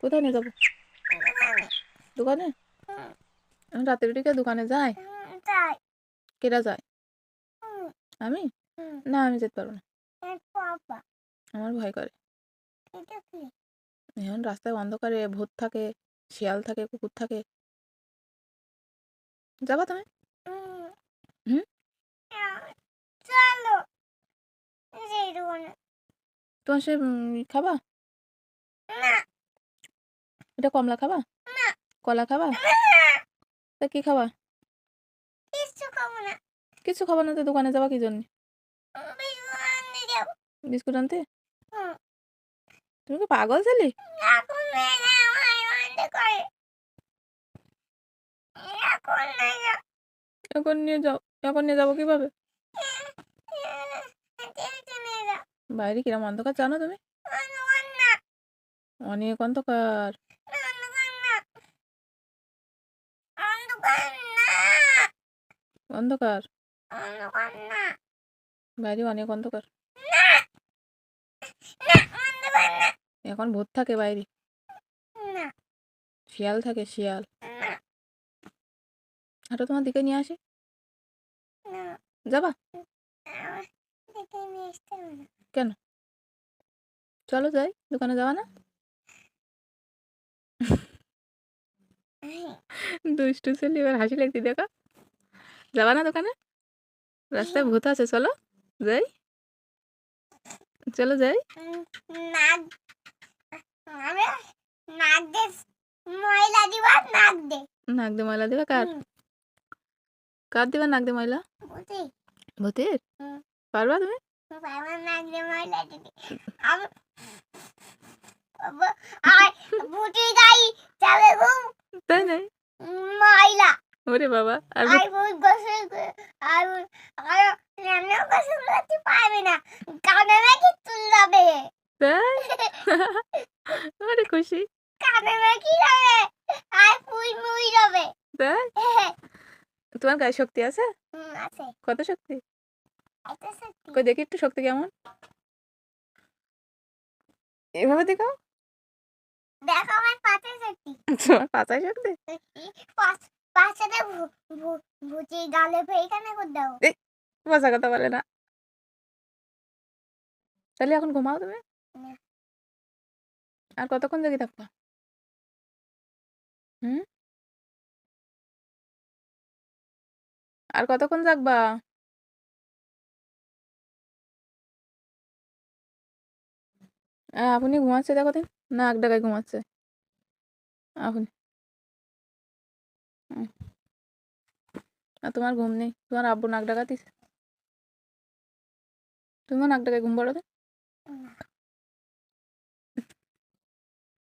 কোথায় নিয়ে যাব? দোকানে? রাতের দিকে দোকানে যায়? তাই কেটা যায়? আমি? না আমি যেতে পারব না। আমার ভয় করে। এখন রাস্তায় অন্ধকারে ভূত থাকে শিয়াল থাকে কুকুর থাকে। যাবা তুমি? হুম, হুম? চলো। তোমার সে খাবা? এটা কমলা খাবা? কলা খাবা? তা কি খাবা? কিচ্ছু খাব না। কিছু খাবা না তো দোকানে যাবা কি জন্য বিস্কুট আনতে? তুমি কি পাগল ছেলে? এখন নিয়ে যাও এখন নিয়ে যাব কীভাবে? বাইরে কিরম অন্ধকার জানো তুমি? অনেক অন্ধকার। অন্ধকার। বাইরে অনেক অন্ধকার। এখন ভূত থাকে বাইরে। শিয়াল থাকে, শিয়াল। হাঁটো তোমার দিকে নিয়ে আসি। যাবা? আমার দেখে নিয়ে আসতে হবে না চলো যাই, দোকানে যাবা না? দুষ্টু ছেলে এবার হাসি লাগতে দেখো। যাবা না দোকানে? রাস্তায় ভূত আছে চলো যাই। চলো যাই। নাক দে ময়লা দিবা কার? দেবা নাক ময়লা? ভূতের। পারবা তুমি? আমি আর গাই তাই নাই ময়লা। ওরে বাবা ভূত- বহুত গোসল আর আর রান্না গোসল করতে পারবে না। কানে নাকি তুলবে তাই? আরে খুশি। কানে নাকি যাবে। আর পুই মুই যাবে। তাই? তোমার গায়ে শক্তি আছে? হুম, আছে। কত শক্তি? কই দেখি একটু শক্তি কেমন। এভাবে দেখাও। দেখো আমার পাতে সত্যি। তোমার পাতায় শক্তি ভুচি গালে করে দাও। মজা কথা বলে না। তাহলে এখন ঘুমাও তুমি। আর কতক্ষণ জেগে থাকবা? হুম? আর কতক্ষণ জাগবা আপনি ঘুমাচ্ছে দেখো দিন না এক ডাকায় ঘুমাচ্ছে। আপনি আর তোমার ঘুম নেই? তোমার আব্বু নাক ডাকাতিস তুমিও নাক ডাকায় ঘুম পড়ো না।